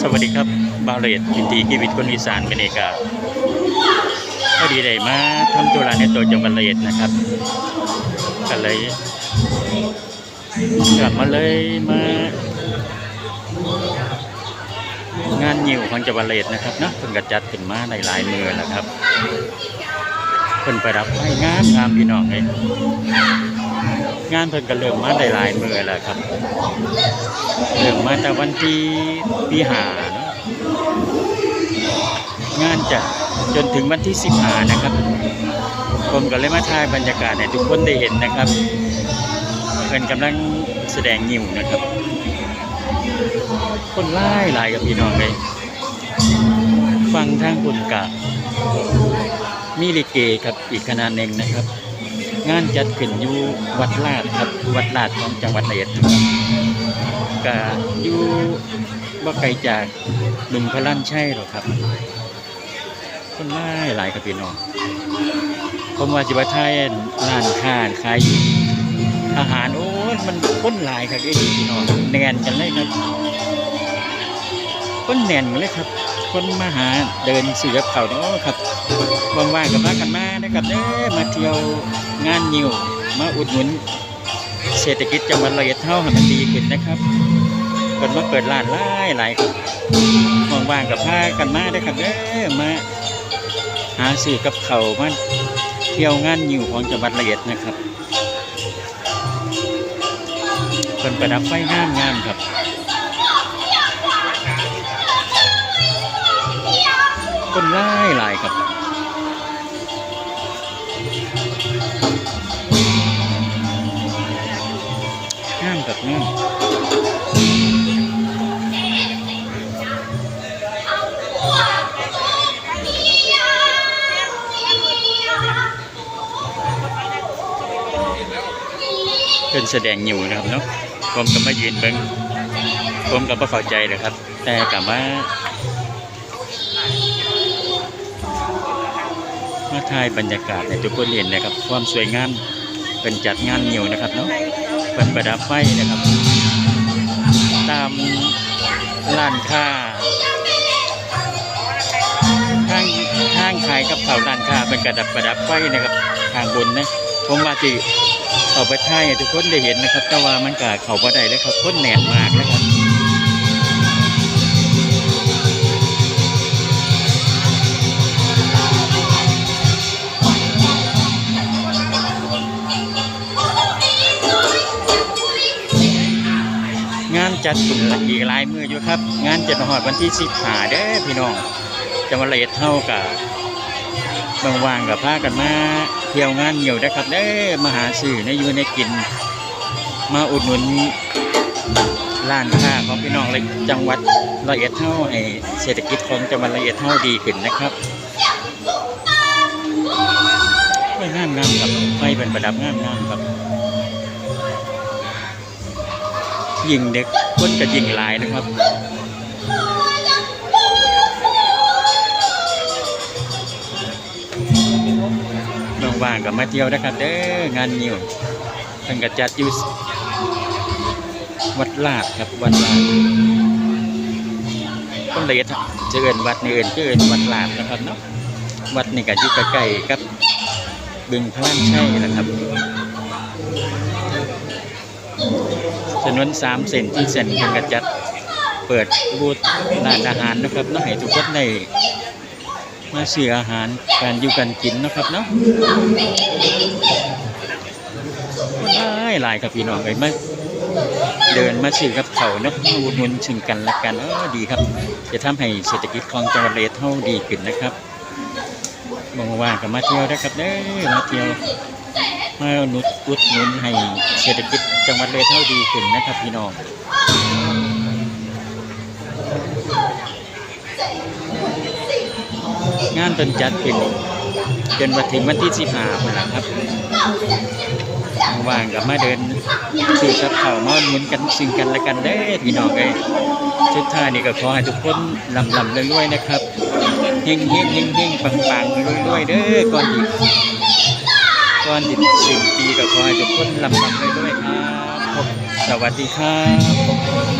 สวัสดีครับบาเลดยินดีกีวิตคนอีสานกันเอกาพอดีได้มาทำตัวร้านในตัวจังหวัดระยองนะครับก็เลยกลับมาเลยมางานยิวของจังหวัดระยองนะครับเนาะเพิ่นกระจัดขึ้นมาในหลายมือแล้วครับเพิ่นปรับไม้งามงามพี่น้องเลย งานเพิ่นก็เริ่มมาได้หลายมือแล้วครับเริ่มมาแต่วันที่ปีหาเนอะงานจะจนถึงวันที่สิบหานะครับ ผมก็เลยมาถ่ายบรรยากาศให้ทุกคนได้เห็นนะครับเพิ่นกำลังแสดงยิ้วนะครับ คนไล่หลายกับพี่น้องเลยฟังทางบุญกะมีลิเกครับอีกคณะหนึ่งนะครับ งานจัดขึ้นอยู่วัดลาดครับวัดลาดของจังหวัดระยองนะครับก็อยู่บ่ไกลจากลุงพลั่นใช่หรอครับคนหลายหลายกับพี่น้องผมว่าจิบะไทยร้านค้าขายอาหารโอ้ยมันคนหลายครับไอ้นี่พี่น้องแน่นกันเลยครับ คนแน่นกันเลยครับ คนมาหาเดินสื่อกับเขาเนาะครับว่างๆกับพากันมานะครับเด้อมาเที่ยวงานยิวมาอุดหนุนเศรษฐกิจจังหวัดระยองเท่าให้มันดีขึ้นนะครับเปิดมาเปิดร้านหลายหลายครับว่างๆกับพากันมาได้ครับเด้อมาหาซื้อกับเขามาเที่ยวงานยิวของจังหวัดระยองนะครับเป็นประดับไฟงามงามๆครับ คนหลายหลายครับงามกับงามเป็นแสดงอยู่นะครับเนาะผมก็มายืนเบิ้งผมก็บ่เข้าใจนะครับ แต่กับว่า มาถ่ายบรรยากาศในทุกคนเห็นนะครับ ความสวยงามเป็นจัดงานอยู่นะครับเนาะเป็นประดับไฟนะครับ ตามร้านค้าทางทางขายกับเขาร้านค้าเป็นกระดับประดับไฟนะครับ ทางบนนะผมว่าที่เอาไปถ่ายให้ทุกคนได้เห็นนะครับ แต่ว่ามันก็เขาบ่ได้เลยครับคนแน่นมากนะครับ งานจัดขึ้นอีกหลายมืออยู่ครับ งานจะมาหอดวันที่สิบหาเด้พี่น้องจังหวัดระยเท่ากับบางวางกับพากันมาเที่ยวงานอยู่นะครับเด้มาหาสื่อในอยูในกิน มาอุดหนุนร้านค้าของพี่น้องเลยจังหวัดระยองเท่าให้เศรษฐกิจของจังหวัดระยองเท่าดีขึ้นนะครับไฟงามงามครับไฟเป็นประดับงามงามครับ ยิงเด็กคนก็ยิงหลายนะครับว่างๆกับมาเที่ยวนะครับเด้องานนิวเพิ่นก็จัดอยู่วัดลาดครับวัดลาดคนละเอียดจะเอินวัดนี่เอินก็เอินวัดลาดนะครับเนาะวัดนี่ก็อยู่ใกล้ๆกับบึงพระลานชัยนะครับ ถนนสามเส้นที่เส้นเพิ่นกระจัดเปิดบูธร้านอาหารนะครับเนาะให้ทุกคนได้มาซื้ออาหารการอยู่กันกินนะครับเนาะหลายหลายครับพี่น้องเลยมาเดินมาซื้อกับเขาเนาะอุดหนุนซึ่งกันละกันเออดีครับ จะทำให้เศรษฐกิจของจังหวัดเลยเท่าดีขึ้นนะครับ มองว่ากับมาเที่ยวได้ครับเด้อมาเที่ยวมาหนุดอุดหนุนให้เศรษฐกิจจังหวัดเลยเท่าดีขึ้นนะครับพี่น้องงานเป็นจัดขึ้นจนมาถึงวันที่สิบห้าคนละครับว่างกับมาเดินซื้อกับเขาวมาหนุนกันซึ่งกันและกันเด้พี่น้องเอ้ยสุดท้านี่ก็ขอให้ทุกคนลำลำรวยๆนะครับ ฮงเฮงเฮงเฮงปังปังรวยๆเด้อก่อนดีก่อนดินสิ้นปีกับคอยจะพ้นลำลำด้วยๆครับ สวัสดีครับ